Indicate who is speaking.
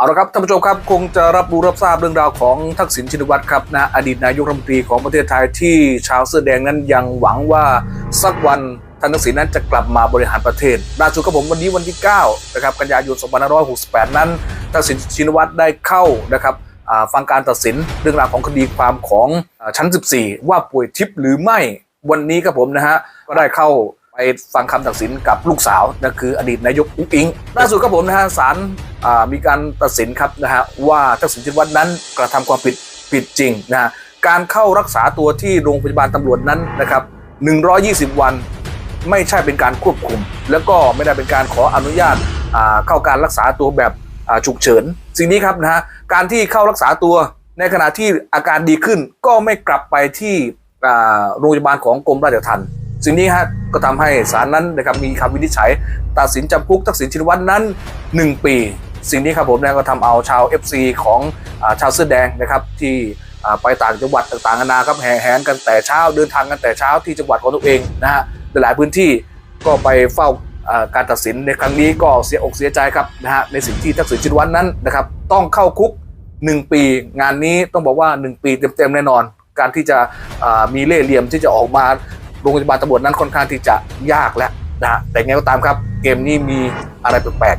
Speaker 1: เอาละครับท่านผู้ชมครับคงจะรับรู้รับทราบเรื่องราวของทักษิณชินวัตรครับนะอดีตนายกรัฐมนตรีของประเทศไทยที่ชาวเสื้อแดงนั้นยังหวังว่าสักวันท่านทักษิณนั้นจะกลับมาบริหารประเทศล่าสุดกับผมวันนี้วันที่9นะครับกันยายน2568 นั้น ทักษิณชินวัตรได้เข้านะครับฟังการตัดสินเรื่องราวของคดีความของชั้น 14 ว่าป่วยทิพย์หรือไม่วันนี้ครับผมนะฮะก็ได้เข้า ไปฟังคำตัดสินกับลูกสาวนั่นคืออดีตนายกอุ้งอิงล่าสุดครับผมนะฮะศาลมีการตัดสินครับนะฮะว่าทักษิณชินวัตรนั้นกระทำความผิดผิดจริงนะฮะการเข้ารักษาตัวที่โรงพยาบาลตำรวจนั้นนะครับ120 วันไม่ใช่เป็นการควบคุม แล้วก็ไม่ได้เป็นการขออนุญาตเข้าการรักษาตัวแบบฉุกเฉิน สิ่งนี้ครับนะฮะการที่เข้ารักษาตัวในขณะที่อาการดีขึ้นก็ไม่กลับไปที่โรงพยาบาลของกรมราชทัณฑ์ สิ่งนี้ฮะก็ทำให้ศาลนั้นนะครับมีคำวินิจฉัย ตัดสินจำคุกทักษิณชินวัตรนั้น 1 ปี สิ่งนี้ครับผมนะก็ทำเอาชาว FC ของอชาวเสื้อแดงนะครับที่ไปต่างจังหวัดต่างๆนานาครับแห่แหนกันแต่เช้าเดินทางกันแต่เช้าที่จังหวัดของตัวเองนะฮะหลายพื้นที่ก็ไปเฝ้าการตัดสินในครั้งนี้ก็เสียอกเสียใจครับนะฮะในสิ่งที่ทักษิณชินวัตรนั้นนะครับต้องเข้าคุก 1 ปี งานนี้ต้องบอกว่า 1 ปีเต็มๆแน่นอน การที่จะมีเล่ห์เหลี่ยมที่จะออกมา โรงพยาบาลตำรวจนั้นค่อนข้างที่จะยากแล้วนะแต่ไงก็ตามครับ เกมนี้มีอะไรแปลก